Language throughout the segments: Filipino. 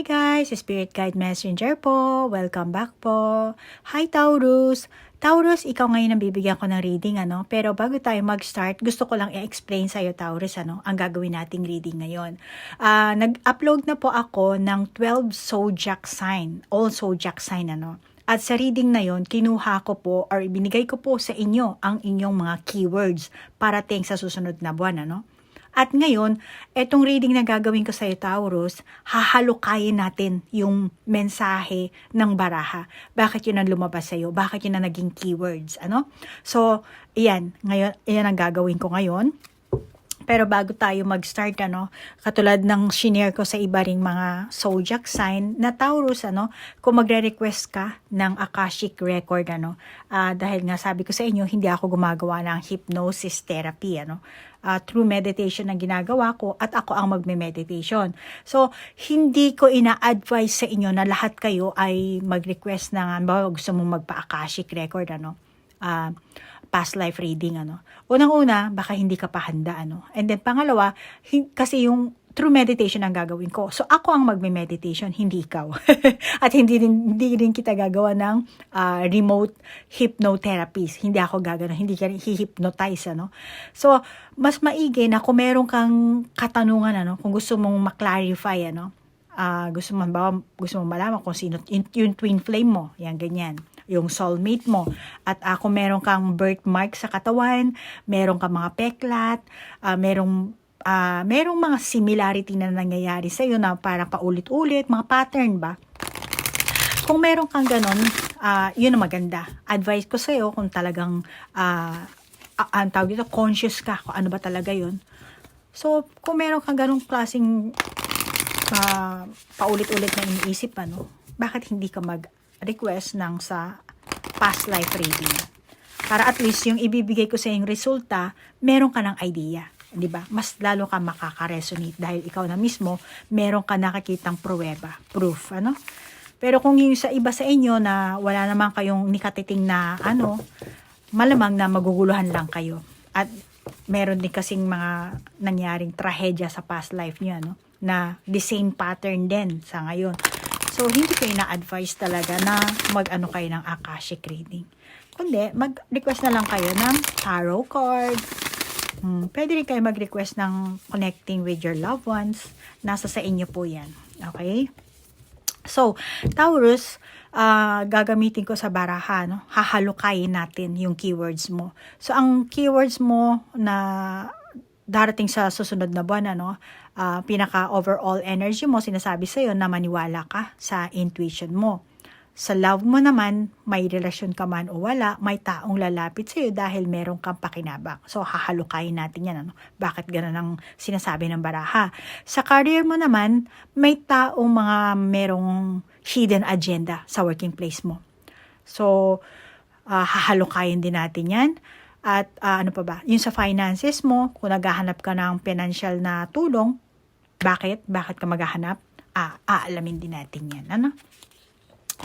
Hi guys! Spirit Guide Messenger po. Welcome back po. Hi Taurus! Taurus, ikaw ngayon ang bibigyan ko ng reading, ano? Pero bago tayo mag-start, gusto ko lang i-explain sa'yo, Taurus, ano? Ang gagawin nating reading ngayon. Ah, nag-upload na po ako ng 12 zodiac sign. All zodiac sign, ano? At sa reading na yon, kinuha ko po or ibinigay ko po sa inyo ang inyong mga keywords parating sa susunod na buwan, ano? At ngayon, etong reading na gagawin ko sa iyo, Taurus, hahalukayin natin yung mensahe ng baraha. Bakit yun ang lumabas sa iyo? Bakit yun ang naging keywords? Ano? So, iyan. Ngayon, iyan ang gagawin ko ngayon. Pero bago tayo mag-start, ano, katulad ng shinare ko sa iba ring mga zodiac sign na Taurus, ano, kung magre-request ka ng Akashic record, ano, ah, dahil nga sabi ko sa inyo, hindi ako gumagawa ng hypnosis therapy, ano, ah, through meditation ang ginagawa ko at ako ang magme-meditation. So, hindi ko ina-advise sa inyo na lahat kayo ay mag-request ng, ano, gusto mong magpa-Akashic record, ano, ah, past life reading ano. Unang-una, baka hindi ka pa handa ano. And then pangalawa, kasi yung true meditation ang gagawin ko. So ako ang magme-meditation, hindi ikaw. At hindi rin, hindi rin kita gagawa ng ah, remote hypnotherapist. Hindi ako gagano, hindi ka hi-hypnotize ano. So mas maigi na kung meron kang katanungan ano, kung gusto mong ma-clarify ano, ah, gusto mo ba gusto mo malaman kung sino yung, twin flame mo, yan ganyan yung soulmate mo. At ako meron kang birthmark sa katawan, meron kang mga peklat, ah, merong ah, merong mga similarity na nangyayari sa iyo na parang paulit-ulit, mga pattern ba? Kung meron kang ganon, ah, yun ang maganda. Advice ko sa iyo kung talagang ah, ang tawag dito, conscious ka kung ano ba talaga yun. So, kung meron kang ganong klaseng ah, paulit-ulit na iniisip, ano, bakit hindi ka mag-request ng sa past life reading? Para at least yung ibibigay ko sa yung resulta, meron ka ng idea. 'Di ba? Mas lalo ka makaka-resonate dahil ikaw na mismo meron ka nakakitang pruweba, proof, ano? Pero kung yung sa iba sa inyo na wala naman kayong nikatiting na ano, malamang na maguguluhan lang kayo. At meron din kasing mga nangyaring trahedya sa past life niyo, ano? Na the same pattern din sa ngayon. So, hindi ko ina-advise talaga na mag-ano kayo ng Akashic reading. Kundi, mag-request na lang kayo ng tarot card. Hmm, pwede rin kayo mag-request ng connecting with your loved ones. Nasa sa inyo po yan. Okay? So, Taurus, ah, gagamitin ko sa baraha, no? hahalukayin natin yung keywords mo. So, ang keywords mo na darating sa susunod na buwan, ano, ah, pinaka overall energy mo, sinasabi sa'yo na maniwala ka sa intuition mo. Sa love mo naman, may relasyon ka man o wala, may taong lalapit sa'yo dahil meron kang pakinabang. So, hahalukayin natin yan. Ano? Bakit ganun ang sinasabi ng baraha? Sa career mo naman, may taong mga merong hidden agenda sa working place mo. So, ah, hahalukayin din natin yan. At ah, ano pa ba? Yung sa finances mo, kung naghahanap ka ng financial na tulong, bakit? Bakit ka maghahanap? Ah, aalamin din natin yan. Ano?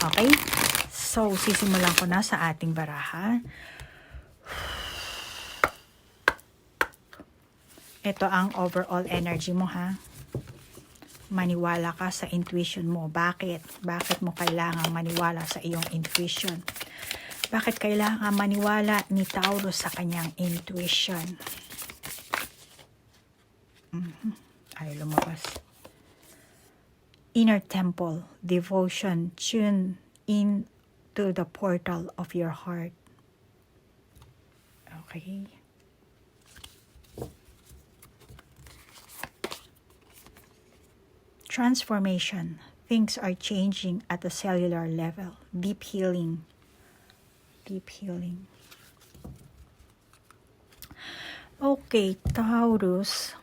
Okay? So, sisimulan ko na sa ating baraha. Ito ang overall energy mo, ha? Maniwala ka sa intuition mo. Bakit? Bakit mo kailangang maniwala sa iyong intuition? Bakit kailangan maniwala ni Taurus sa kanyang intuition? Mhm. Ay, lumabas. Inner temple, devotion, tune in to the portal of your heart. Okay. Transformation. Things are changing at the cellular level. Deep healing. Deep healing. Okay, Taurus.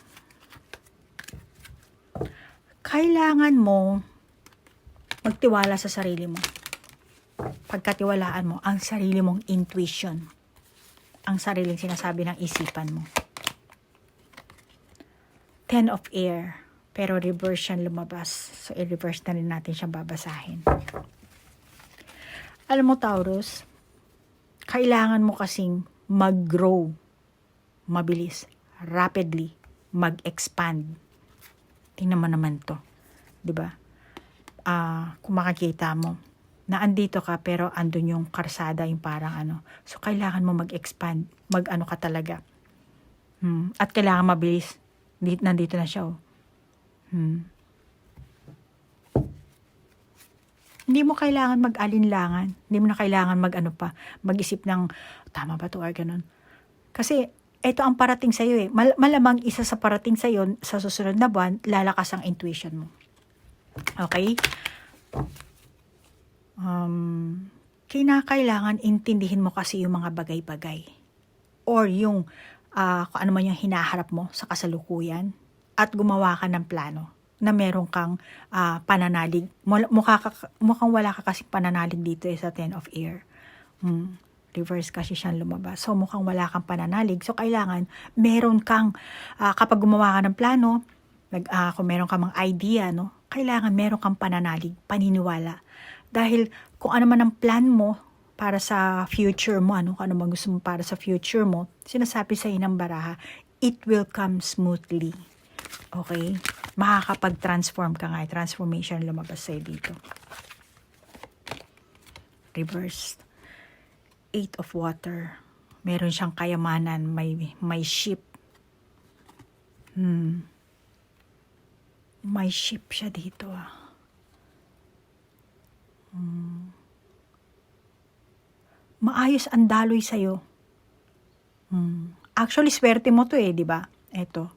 Kailangan mo magtiwala sa sarili mo. Pagkatiwalaan mo ang sarili mong intuition. Ang sariling sinasabi ng isipan mo. Ten of air. Pero reverse yan lumabas. So, i-reverse na rin natin siyang babasahin. Alam mo, Taurus, kailangan mo kasing mag-grow mabilis, rapidly, mag-expand. Tingnan mo naman to. 'di ba? ah, kung makikita mo, na andito ka pero andun yung karsada, yung parang ano. So, kailangan mo mag-expand, mag-ano ka talaga. Hmm. At kailangan mabilis. Dito, nandito na siya, oh. Hmm. Hindi mo kailangan mag-alinlangan. Hindi mo na kailangan mag-ano pa, mag-isip ng, tama ba to or ganun. Kasi, ito ang parating sa'yo eh. Mal- malamang isa sa parating sa'yo sa susunod na buwan, lalakas ang intuition mo. Okay? Um, kinakailangan intindihin mo kasi yung mga bagay-bagay. Or yung ah, kung ano man yung hinaharap mo sa kasalukuyan at gumawa ka ng plano na meron kang ah, pananalig. Mukha ka, mukhang wala ka kasi pananalig dito eh, sa 10 of air. Hmm. Reverse kasi siyang lumabas. So, mukhang wala kang pananalig. So, kailangan meron kang, ah, kapag gumawa ka ng plano, nag, ah, kung meron kang mga idea, no, kailangan meron kang pananalig, paniniwala. Dahil kung ano man ang plan mo para sa future mo, ano, ano man gusto mo para sa future mo, sinasabi sa ng baraha, it will come smoothly. Okay? Makakapag-transform ka nga. Transformation lumabas sa'yo dito. Reversed. Eight of water. Meron siyang kayamanan. May, may ship. Hmm. May ship siya dito ah. Hmm. Maayos ang daloy sa'yo. Hmm. Actually, swerte mo to eh, di ba? Eto.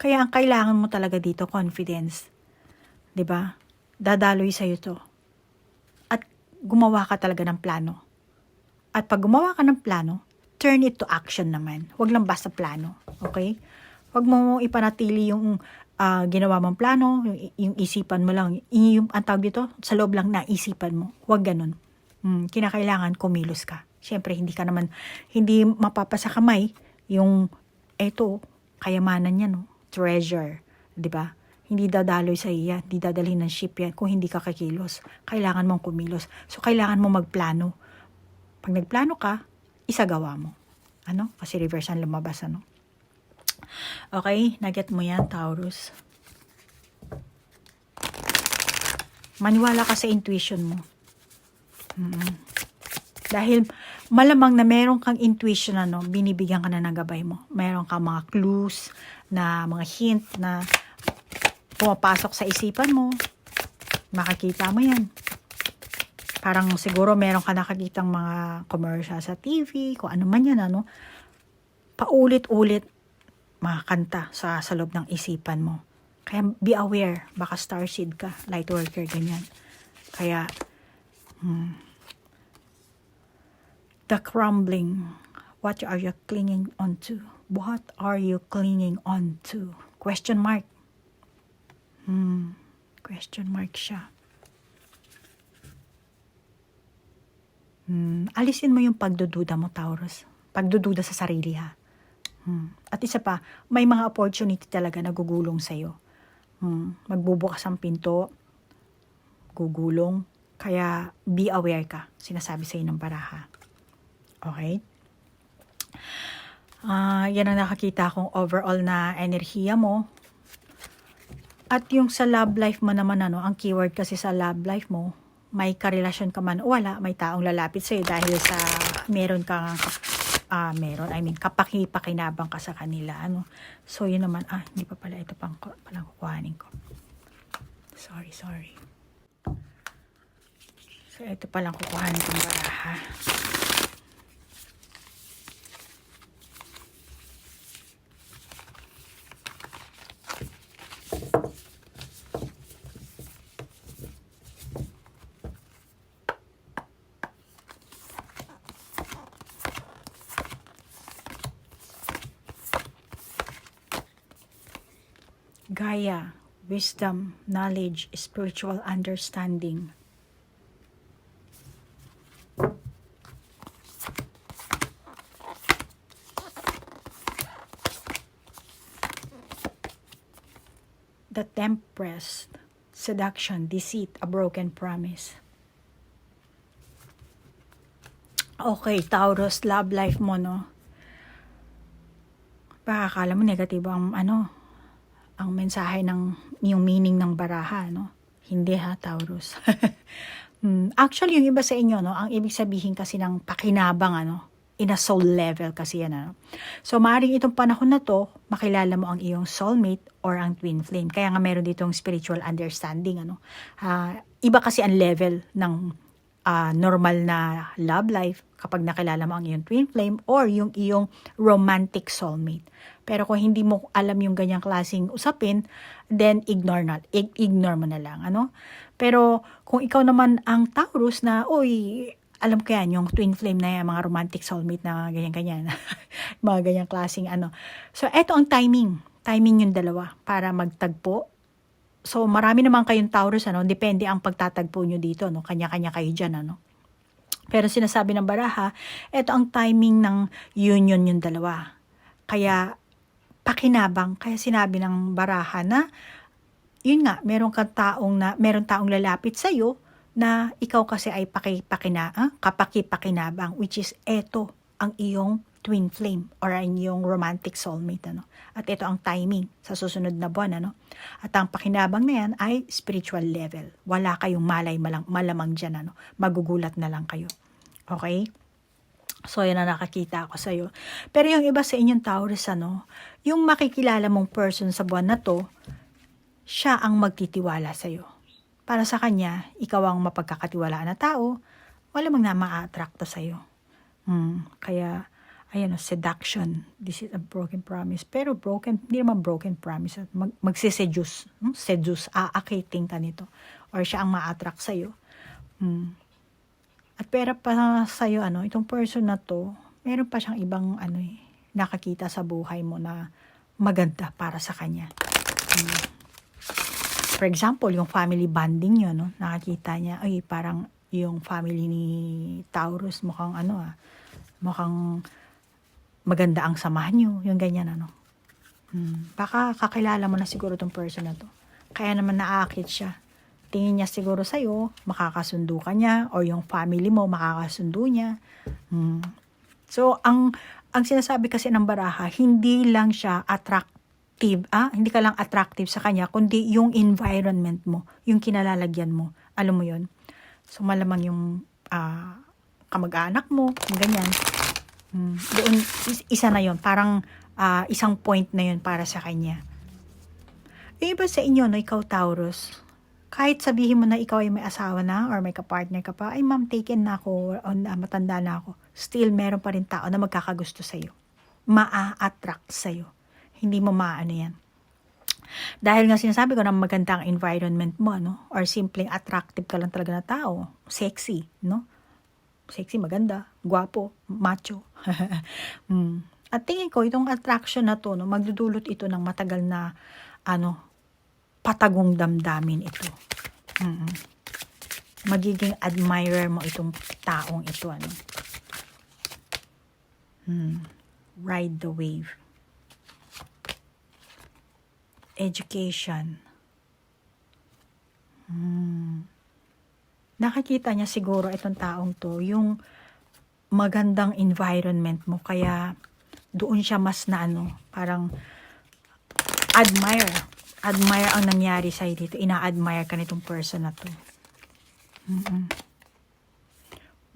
Kaya ang kailangan mo talaga dito, confidence. Di ba? Dadaloy sa'yo to. At gumawa ka talaga ng plano. At pag gumawa ka ng plano, turn it to action naman. Huwag lang basta plano. Okay? Huwag mo ipanatili yung ah, ginawa mong plano, yung, yung isipan mo lang, yung, ang tawag dito, sa loob lang na isipan mo. Huwag ganun. Hmm, kinakailangan kumilos ka. Siyempre, hindi ka naman, hindi mapapasa kamay yung, eto, kayamanan niya, no? Treasure. 'di ba? Hindi dadaloy sa iya, hindi dadalhin ng ship yan kung hindi ka kakilos. Kailangan mong kumilos. So, kailangan mo magplano. Pag nagplano ka, isagawa mo. Ano? Kasi reverse ang lumabas, ano? Okay, naget mo yan, Taurus. Maniwala ka sa intuition mo. Mm. Dahil malamang na meron kang intuition ano, binibigyan ka na ng gabay mo. Meron kang mga clues, na mga hint na pumapasok sa isipan mo. Makakita mo yan. Parang siguro meron ka nakakitang mga commercial sa TV, kung ano man yan, ano. Paulit-ulit mga kanta sa, sa loob ng isipan mo. Kaya be aware, baka starseed ka, light worker, ganyan. Kaya, hmm, the crumbling, what are you clinging onto? What are you clinging onto? Question mark. Hmm, question mark siya. Hmm, alisin mo yung pagdududa mo, Taurus. Pagdududa sa sarili, ha? Hmm. At isa pa, may mga opportunity talaga na gugulong sa'yo. Hmm. Magbubukas ang pinto, gugulong. Kaya be aware ka, sinasabi sa'yo ng baraha. Okay? Ah, yan ang nakakita kong overall na enerhiya mo. At yung sa love life mo naman, ano, ang keyword kasi sa love life mo, may karelasyon ka man o wala, may taong lalapit sa'yo dahil sa meron kang ah meron, I mean, kapaki-pakinabang ka sa kanila. Ano? So, yun naman, ah, hindi pa pala, ito pang, palang kukuhanin ko. Sorry, sorry. So, ito palang kukuhanin kong baraha. Gaia, wisdom, knowledge, spiritual understanding. The Tempress, seduction, deceit, a broken promise. Okay, Taurus, love life mo, no? Baka akala mo negatibo ang ano, ang mensahe ng yung meaning ng baraha, no? Hindi ha, Taurus. Hmm, actually, yung iba sa inyo, no, ang ibig sabihin kasi ng pakinabang, ano, in a soul level kasi yan, ano. So, maaaring itong panahon na to, makilala mo ang iyong soulmate or ang twin flame. Kaya nga meron ditong spiritual understanding, ano. Ah, iba kasi ang level ng ah, normal na love life kapag nakilala mo ang iyong twin flame or yung iyong romantic soulmate. Pero kung hindi mo alam yung ganyang klaseng usapin, then ignore na, ig- ignore mo na lang, ano? Pero kung ikaw naman ang Taurus na, uy, alam ko yan, yung twin flame na yan, mga romantic soulmate na ganyan-ganyan. mga ganyang klaseng ano. So, eto ang timing. Timing yung dalawa para magtagpo So, marami naman kayong Taurus, ano? Depende ang pagtatagpo nyo dito, no? Kanya-kanya kayo dyan, ano? Pero sinasabi ng baraha, ito ang timing ng union yung dalawa. Kaya, pakinabang. Kaya sinabi ng baraha na, yun nga, meron kang taong na, meron taong lalapit sa'yo na ikaw kasi ay pakipakina, ah, kapakipakinabang, which is eto ang iyong twin flame or ang iyong romantic soulmate. Ano? At ito ang timing sa susunod na buwan. Ano? At ang pakinabang na yan ay spiritual level. Wala kayong malay malang, malamang dyan. Ano? Magugulat na lang kayo. Okay? So, yan na nakakita ako sa'yo. Pero yung iba sa inyong Taurus, ano, yung makikilala mong person sa buwan na to, siya ang magtitiwala sa'yo. Para sa kanya, ikaw ang mapagkakatiwalaan na tao, wala mang na ma-attract sa'yo. Hmm, kaya, ayan o, seduction. This is a broken promise. Pero broken, hindi naman broken promise. Mag, magsiseduce. Hmm? Seduce. Aakiting ka nito. Or siya ang ma-attract sa'yo. Hmm. At pera pa sa'yo, ano, itong person na to, meron pa siyang ibang, ano eh, nakakita sa buhay mo na maganda para sa kanya. Hmm. For example, yung family bonding nyo, no, nakakita niya, ay, parang yung family ni Taurus, mukhang ano ah, mukhang maganda ang samahan nyo, yung ganyan ano. Hmm. Baka kakilala mo na siguro tong person na to. Kaya naman naakit siya. Tingin niya siguro sa'yo, makakasundo ka niya, or yung family mo makakasundo niya. Hmm. So, ang, ang sinasabi kasi ng baraha, hindi lang siya attractive, ah, hindi ka lang attractive sa kanya, kundi yung environment mo, yung kinalalagyan mo. Alam mo yon So, malamang yung ah, kamag-anak mo, ganyan. Hmm. Doon, is- isa na yon Parang ah, isang point na yon para sa kanya. Yung iba sa inyo, no, ikaw Taurus, kahit sabihin mo na ikaw ay may asawa na or may kapartner ka pa, ay ma'am, taken na ako, or ah, matanda na ako. Still, meron pa rin tao na magkakagusto sa'yo. Maa-attract sa'yo. Hindi mo maano yan. Dahil nga sinasabi ko na maganda ang environment mo, no? Or simpleng attractive ka lang talaga na tao. Sexy, no? Sexy, maganda, gwapo, macho. Hmm. At tingin ko, itong attraction na to, no, magdudulot ito ng matagal na, ano, patagong damdamin ito. Mm. Magiging admirer mo itong taong ito, ano. Hmm. Ride the wave. Education. Hmm. Nakikita niya siguro itong taong to, yung magandang environment mo. Kaya doon siya mas na ano, parang admire. Admire ang nangyari sa'yo dito. Ina-admire ka nitong person na to. Mm-mm.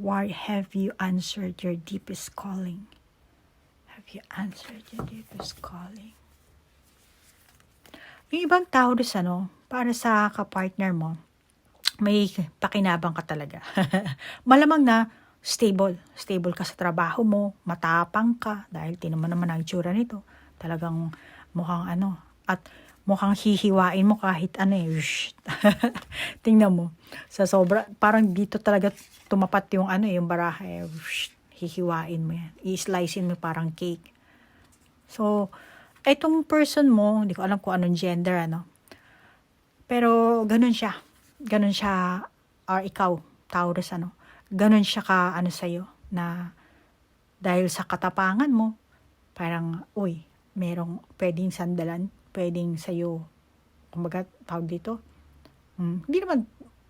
Why have you answered your deepest calling? Have you answered your deepest calling? Yung ibang tao doon, ano, para sa kapartner mo, may pakinabang ka talaga. Malamang na stable. Stable ka sa trabaho mo, matapang ka, dahil mo naman ang itsura nito. Talagang mukhang ano, at mukhang hihiwain mo kahit ano eh. Tingnan mo. Sa sobra, parang dito talaga tumapat yung ano eh, yung baraha eh. Hihiwain mo yan. I-slicein mo parang cake. So, etong person mo, hindi ko alam kung anong gender, ano. Pero, ganun siya. Ganun siya, or ikaw, Taurus, ano. Ganun siya ka, ano sa'yo, na dahil sa katapangan mo, parang, uy, merong pwedeng sandalan, pwedeng sa'yo, kumbaga, tawag dito, mm, hindi naman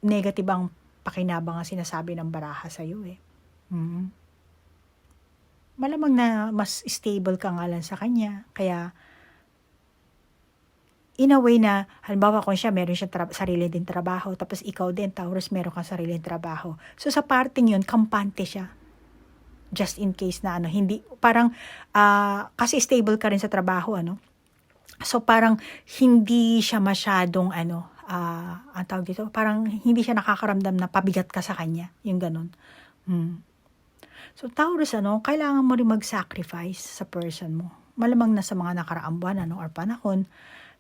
negative ang pakinabang ang sinasabi ng baraha sa'yo eh. Mm. Malamang na mas stable ka nga lang sa kanya, kaya in a way na, halimbawa kung siya, meron siya tra- sarili din trabaho, tapos ikaw din, Taurus, meron kang sarili trabaho. So sa parting yun, kampante siya. Just in case na ano, hindi, parang, ah, kasi stable ka rin sa trabaho, ano. So parang hindi siya masyadong ano, ah, ang tawag dito, parang hindi siya nakakaramdam na pabigat ka sa kanya, yung ganun. Hmm. So Taurus, ano, kailangan mo rin mag-sacrifice sa person mo. Malamang na sa mga nakaraang buwan, ano, or panahon,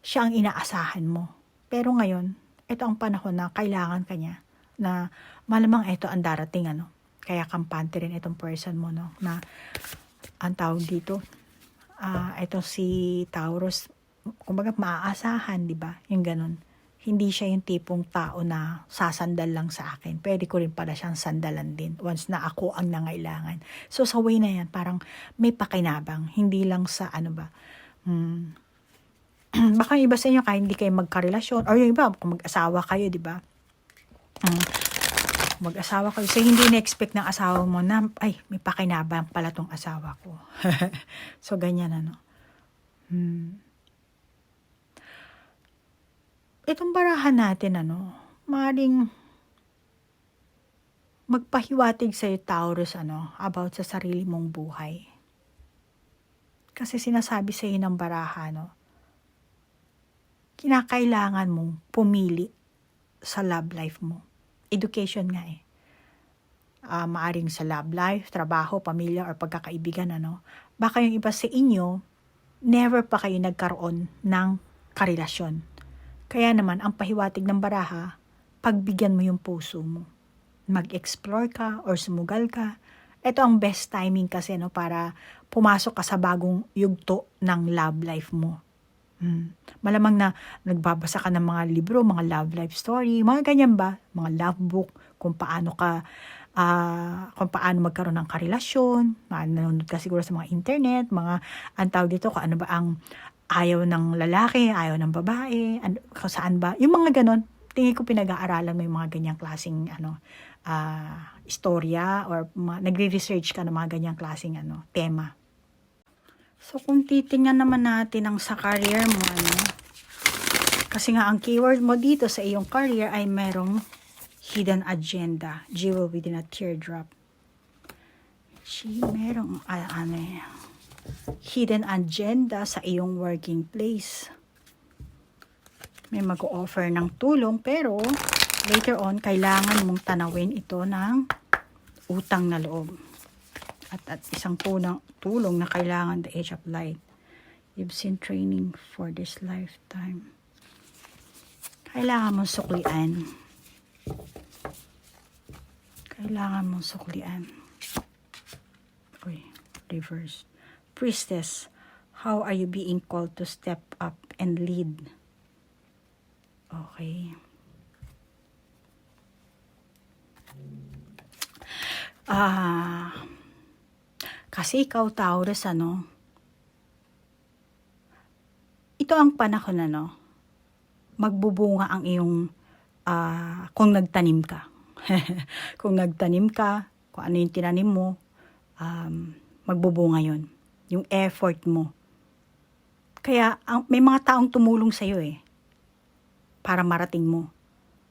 siya ang inaasahan mo. Pero ngayon, ito ang panahon na kailangan kanya na malamang ito ang darating, ano. Kaya kampante rin itong person mo, no, na ang tawag dito, ah ito si Taurus, kumbaga maaasahan, di ba? Yung ganun. Hindi siya yung tipong tao na sasandal lang sa akin. Pwede ko rin pala siyang sandalan din once na ako ang nangailangan. So sa way na yan, parang may pakinabang. Hindi lang sa ano ba, hmm, baka iba sa inyo kahit hindi kayo magkarelasyon or yung iba kung mag-asawa kayo, di ba? Mm, mag-asawa kayo. So, hindi na-expect ng asawa mo na, ay, may pakinabang pala tong asawa ko. so, ganyan ano. Hmm. Itong barahan natin, ano, maring magpahiwatig sa'yo, Taurus, ano, about sa sarili mong buhay. Kasi sinasabi sa'yo ng baraha, no, kinakailangan mong pumili sa love life mo. Education nga eh. Ah, maaring sa love life, trabaho, pamilya, or pagkakaibigan, ano. Baka yung iba sa inyo, never pa kayo nagkaroon ng karelasyon. Kaya naman, ang pahiwatig ng baraha, pagbigyan mo yung puso mo. Mag-explore ka or sumugal ka. Ito ang best timing kasi no, para pumasok ka sa bagong yugto ng love life mo. Hmm. Malamang na nagbabasa ka ng mga libro, mga love life story, mga ganyan ba? Mga love book, kung paano ka, ah, kung paano magkaroon ng karelasyon, nanonood ka siguro sa mga internet, mga, ang tawag dito, kung ano ba ang ayaw ng lalaki, ayaw ng babae, ano, saan ba, yung mga ganon, tingin ko pinag-aaralan mo yung mga ganyang klaseng, ano, ah, istorya, or nagre-research ka ng mga ganyang klaseng, ano, tema. So, kung titingnan naman natin ang sa career mo, ano, kasi nga ang keyword mo dito sa iyong career ay merong hidden agenda, jewel within a teardrop. She, merong, ah, ano eh, hidden agenda sa iyong working place. May mag-offer ng tulong pero later on, kailangan mong tanawin ito ng utang na loob at, at isang tunang tulong na kailangan the age of light. You've seen training for this lifetime. Kailangan mong suklian. Kailangan mong suklian. Uy, reverse. Priestess, how are you being called to step up and lead? Okay. Ah, kasi ikaw, Taurus, ano? Ito ang panahon, ano? Magbubunga ang iyong, ah, kung nagtanim ka. kung nagtanim ka, kung ano yung tinanim mo, um, magbubunga yon Yung effort mo. Kaya, ang, may mga taong tumulong sa'yo eh. Para marating mo.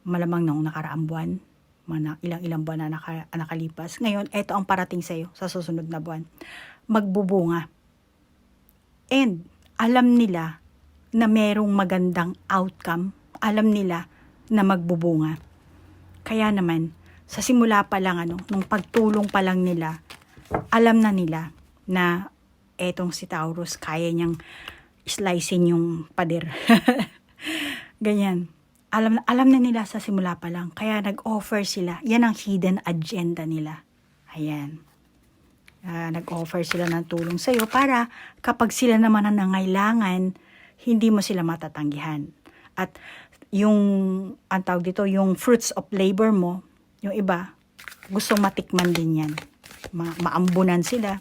Malamang nung nakaraang buwan, mga ilang-ilang buwan na naka, nakalipas. Ngayon, eto ang parating sa'yo sa susunod na buwan. Magbubunga. And, alam nila na merong magandang outcome. Alam nila na magbubunga. Kaya naman, sa simula pa lang, ano, nung pagtulong pa lang nila, alam na nila na etong si Taurus, kaya niyang slicein yung pader. Ganyan alam alam na nila sa simula pa lang. Kaya nag-offer sila. Yan ang hidden agenda nila. Ayan. Uh, nag-offer sila ng tulong sa'yo para kapag sila naman ang nangailangan, hindi mo sila matatanggihan. At yung, ang tawag dito, yung fruits of labor mo, yung iba, gustong matikman din yan. Ma- maambunan sila.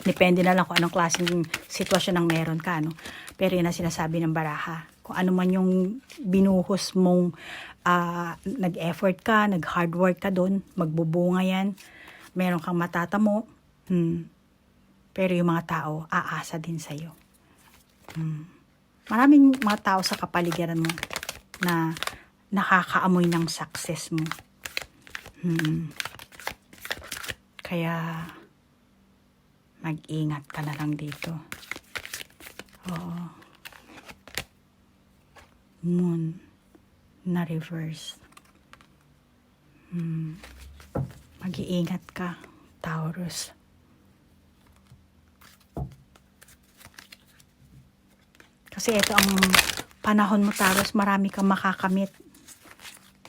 Depende na lang kung anong klaseng sitwasyon ang meron ka. No? Pero yun ang sinasabi ng baraha kung ano man yung binuhos mong uh, nag-effort ka, nag-hard work ka doon, magbubunga yan, meron kang matatamo, hmm. pero yung mga tao, aasa din sa'yo. Hmm. Maraming mga tao sa kapaligiran mo na nakakaamoy ng success mo. Hmm. Kaya, mag-ingat ka na lang dito. Oo. Moon na reverse. Hmm. Mag-iingat ka, Taurus. Kasi ito ang panahon mo, Taurus, marami kang makakamit.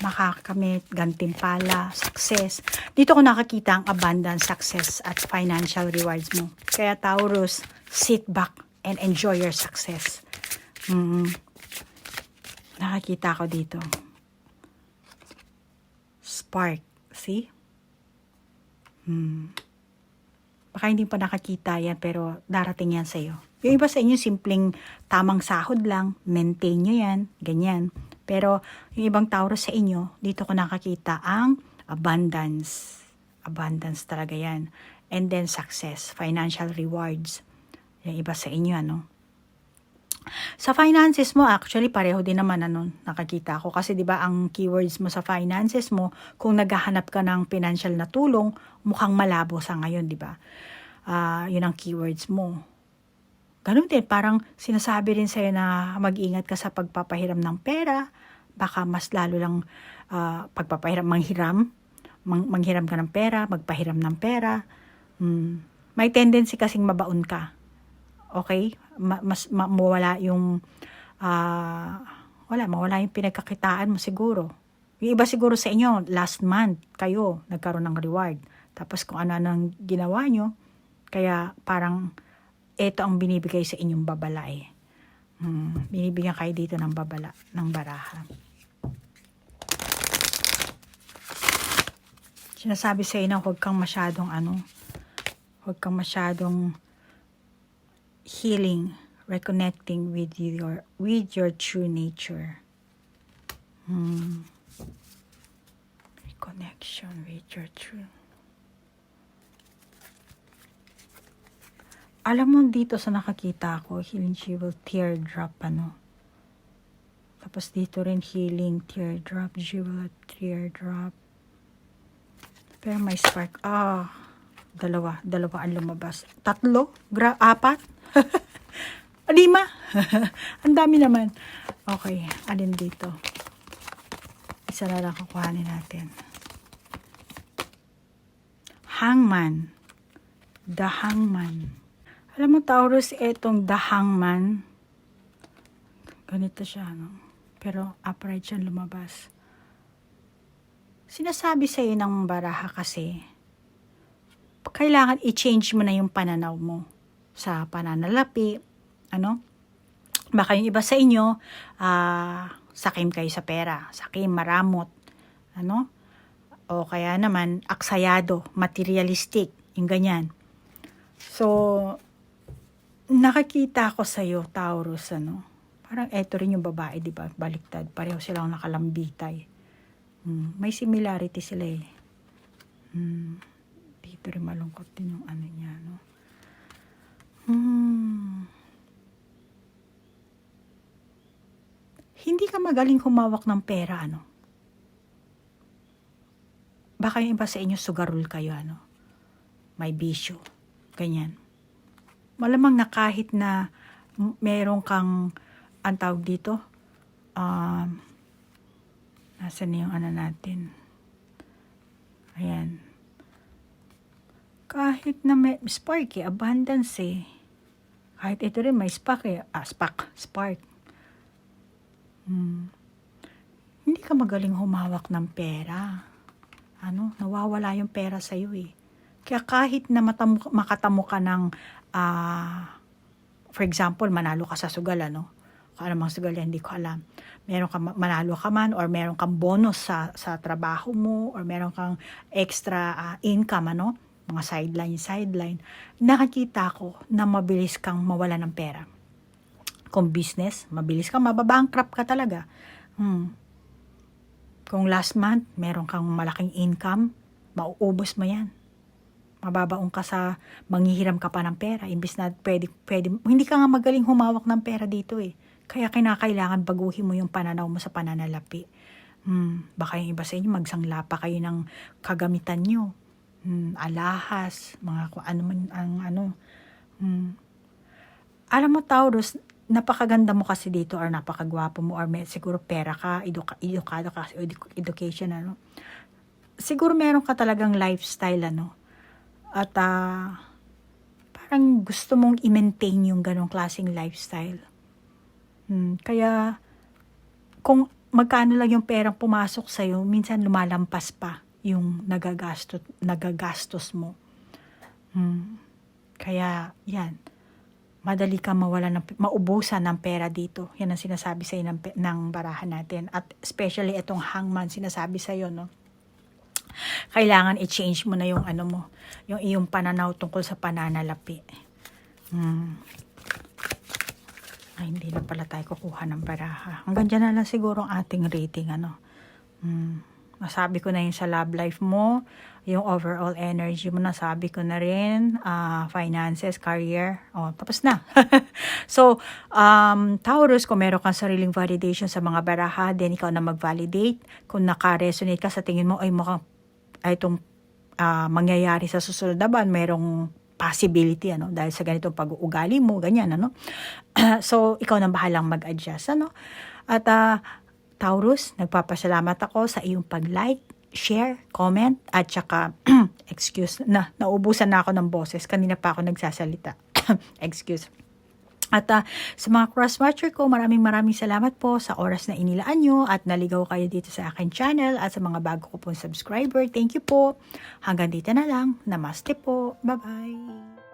Makakamit, gantimpala, success. Dito ko nakakita ang abundance, success, at financial rewards mo. Kaya Taurus, sit back and enjoy your success. Mm. Nakakita ko dito. Spark. See? Hmm. Baka hindi pa nakakita yan, pero darating yan sa'yo. Yung iba sa inyo, simpleng tamang sahod lang, maintain nyo yan, ganyan. Pero yung ibang Taurus sa inyo, dito ko nakakita ang abundance. Abundance talaga yan. And then success, financial rewards. Yung iba sa inyo, ano. Sa finances mo, actually, pareho din naman, ano, nakakita ko. Kasi, di ba, ang keywords mo sa finances mo, kung naghahanap ka ng financial na tulong, mukhang malabo sa ngayon, di ba? Ah, yun ang keywords mo. Ganun din, parang sinasabi rin sa'yo na mag-ingat ka sa pagpapahiram ng pera, baka mas lalo lang ah, pagpapahiram, manghiram, mang, manghiram ka ng pera, magpahiram ng pera. Hmm. May tendency kasing mabaon ka. Okay? Ma- mas ma- mawala yung ah, wala, mawala yung pinagkakitaan mo siguro. Yung iba siguro sa inyo, last month, kayo, nagkaroon ng reward. Tapos kung ano ang ginawa nyo, kaya parang ito ang binibigay sa inyong babala eh. Hmm, binibigyan kayo dito ng babala, ng baraha. Sinasabi sa inyo, huwag kang masyadong ano, huwag kang masyadong healing, reconnecting with your with your true nature. Hmm. Reconnection with your true. Alam mo dito sa nakakita ko, healing jewel, teardrop, ano. Tapos dito rin healing, teardrop, jewel, teardrop. Pero may spark. Ah, dalawa. Dalawa ang lumabas. Tatlo? Gra apat? Lima? ang dami naman. Okay, alin dito? Isa na lang kukuhanin natin. Hangman. The Hangman. Alam mo, Taurus, etong The Hangman. Ganito siya, no? Pero upright siya lumabas. Sinasabi sa iyo ng baraha kasi, kailangan i-change mo na yung pananaw mo sa pananalapi, ano? Baka yung iba sa inyo, ah, sakim kayo sa pera, sakim, maramot, ano? O kaya naman, aksayado, materialistic, yung ganyan. So, nakakita ko sa iyo, Taurus, ano? Parang eto rin yung babae, di ba? Baliktad. Pareho silang nakalambitay. Hmm, may similarity sila eh. Hmm, dito rin malungkot din yung ano niya, no? Hmm. Hindi ka magaling humawak ng pera, ano? Baka yung iba sa inyo sugarol kayo, ano? May bisyo. Ganyan. Malamang na kahit na m- meron kang, ang tawag dito, um, Nasaan na yung ano natin? Ayan. Kahit na may spark eh, abundance eh. Kahit ito rin may spark eh. Ah, spark. Spark. Hmm. Hindi ka magaling humawak ng pera. Ano? Nawawala yung pera sa'yo eh. Kaya kahit na matamu, makatamo ka ng, ah, for example, manalo ka sa sugal, ano? Kung ano mang sugal hindi ko alam meron kang manalo ka man or meron kang bonus sa sa trabaho mo or meron kang extra uh, income ano mga sideline sideline nakakita ko na mabilis kang mawala ng pera. Kung business mabilis kang mababankrupt ka talaga. Hmm. kung last month meron kang malaking income mauubos mo yan. Mababaong ka sa manghihiram ka pa ng pera imbis na pwede, pwede hindi ka nga magaling humawak ng pera dito eh Kaya kinakailangan baguhin mo yung pananaw mo sa pananalapi. Hmm, baka yung iba sa inyo magsangla pa kayo ng kagamitan nyo. Hmm, alahas, mga kung ano man ang ano. Hmm. Alam mo Taurus, napakaganda mo kasi dito or napakagwapo mo or may, siguro pera ka, eduka, edukado ka, edu- education ano. Siguro meron ka talagang lifestyle ano. At ah, parang gusto mong i-maintain yung ganong klaseng lifestyle. Hmm, kaya kung magkano lang yung perang pumasok sa'yo, minsan lumalampas pa yung nagagastos, nagagastos mo. Hmm. Kaya, yan. Madali ka mawala ng, maubusan ng pera dito. Yan ang sinasabi sa'yo ng, ng barahan natin. At especially itong hangman, sinasabi sa'yo, no? Kailangan i-change mo na yung ano mo, yung iyong pananaw tungkol sa pananalapi. Hmm. Ay, hindi na pala tayo kukuha ng baraha. Hanggang dyan na lang siguro ang ating rating, ano. Hmm. Nasabi ko na yun sa love life mo, yung overall energy mo, nasabi ko na rin, ah, finances, career, oh, tapos na. so, um, Taurus, kung meron kang sariling validation sa mga baraha, then ikaw na mag-validate. Kung naka-resonate ka sa tingin mo, ay mukhang, ay itong ah, mangyayari sa susunod na buwan, merong possibility, ano, dahil sa ganitong pag-uugali mo, ganyan, ano. so, ikaw na bahalang mag-adjust, ano. At, ah, Taurus, nagpapasalamat ako sa iyong pag-like, share, comment, at saka, excuse, na, naubusan na ako ng boses. Kanina pa ako nagsasalita. excuse. At ah, sa mga cross-watcher ko, maraming maraming salamat po sa oras na inilaan nyo at naligaw kayo dito sa akin channel at sa mga bago ko pong subscriber. Thank you po. Hanggang dito na lang. Namaste po. Bye-bye.